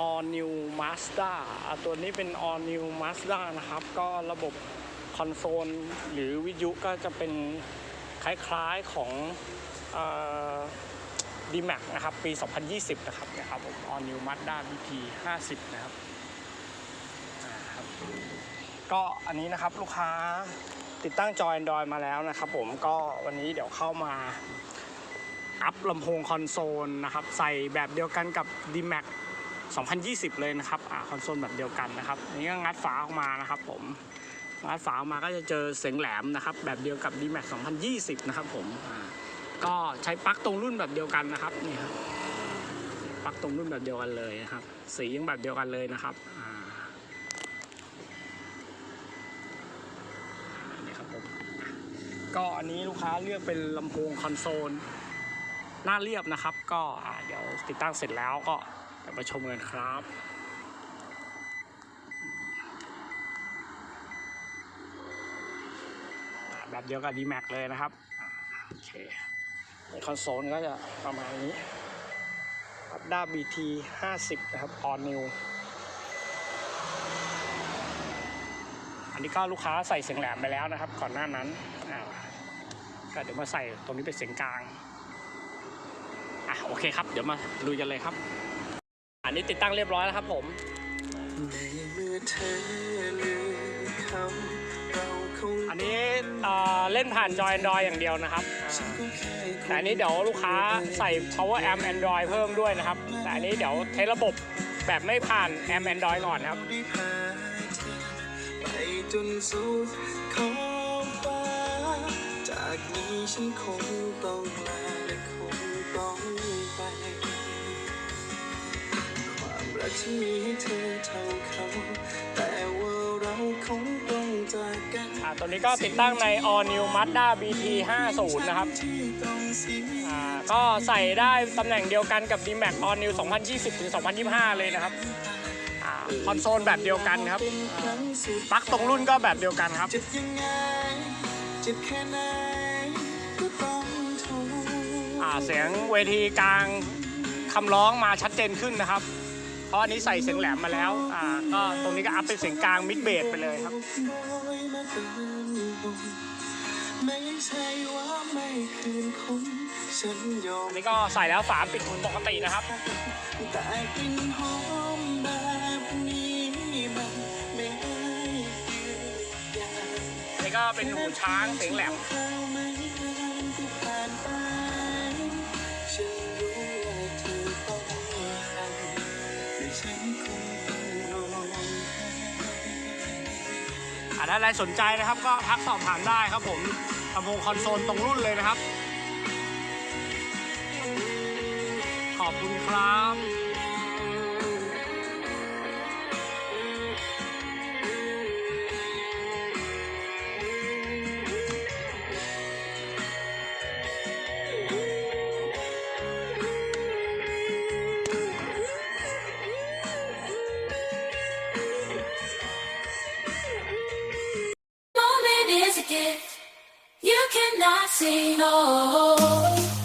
All New Mazda ตัวนี้เป็น All New Mazda นะครับ ก็ระบบคอนโซลหรือวิทยุก็จะเป็นคล้ายๆของดีแม็กนะครับ ปี 2020 นะครับเนะครับผม All New Mazda BP 50 นะครับอ่าครับ ก็อันนี้นะครับลูกค้าติดตั้งจอ Android มาแล้วนะครับผมก็วันนี้เดี๋ยวเข้ามาอัพลำโพงคอนโซลนะครับ ใส่แบบเดียวกันกับ D-Max 2020 เลยนะครับอ่าคอนโซลแบบเดียวกันนะครับอันนี้ก็งัดฝาออกมานะครับ ผมงัดฝาออกมาก็จะเจอเสียงแหลมนะครับ แบบเดียวกับ D-Max 2020 นะครับผมอ่าก็ใช้ปลั๊กตรงรุ่นแบบเดียวกันนะครับนี่ครับปลั๊กตรงรุ่นแบบเดียวกันเลยนะครับ สียังแบบเดียวกันเลยนะครับอ่าอ่านี่ครับผมก็อันนี้ลูกค้าเลือกเป็นลำโพงคอนโซลหน้าเรียบนะครับ ก็เดี๋ยวติดตั้งเสร็จแล้วก็ เดี๋ยวมาชมกันครับแบบเดียวกับ D-Max เลยนะครับ โอเคคอนโซลก็จะประมาณนี้ Mazda BT 50 นะครับ All New อันนี้ก็ลูกค้าใส่เสียงแหลมไปแล้วนะครับ ก่อนหน้านั้นก็เดี๋ยวมาใส่ตรงนี้เป็นเสียงกลาง อะ โอเคครับ เดี๋ยวมาลุยกันเลยครับ อันนี้ติดตั้งเรียบร้อยแล้วครับผมอันนี้เล่นผ่านจอ Android อย่างเดียวนะครับ แต่อันนี้เดี๋ยวลูกค้าใส่ power amp Android เพิ่มด้วยนะครับ แต่อันนี้เดี๋ยวเทสระบบแบบไม่ผ่าน amp Android ก่อนครับจนสุดขอบฟ้าจากนี้ฉันคงต้องลาและคง ที่มีให้เธอเท่าเขาแต่ว่าเราคงต้องจากกันอ่าตัวนี้ก็ติดตั้งใน All New Mazda BT 50นะครับที่ต้องเสียอ่าก็ใส่ได้ตำแหน่งเดียวกันกับ D-Max All New 2020ถึง2025 เลยนะครับอ่าคอนโซลแบบเดียวกันครับเป็นครั้งสุดปลั๊กตรงรุ่นก็แบบเดียวกันครับ เจ็บยังไงเจ็บแค่ไหนก็ต้องทน อ่าเสียงเวทีกลางคำร้องมาชัดเจนขึ้นนะครับ เพราะอันนี้ใส่เสียงแหลมมาแล้วอ่าก็ตรงนี้ก็อัพเป็นเสียงกลางมิดเบสไปเลยครับไม่ใช่ว่าไม่คืนคงฉันยอมอันนี้ก็ใส่แล้วฝาปิดปกตินะครับแต่กลิ่นหอมแบบนี้มันไม่ให้นี่ก็เป็นหูช้างเสียงแหลม อ่าถ้าใครสนใจนะครับ ก็ทักสอบถามได้ครับผมลำโพงคอนโซลตรงรุ่นเลยนะครับ ขอบคุณครับ you cannot see. No.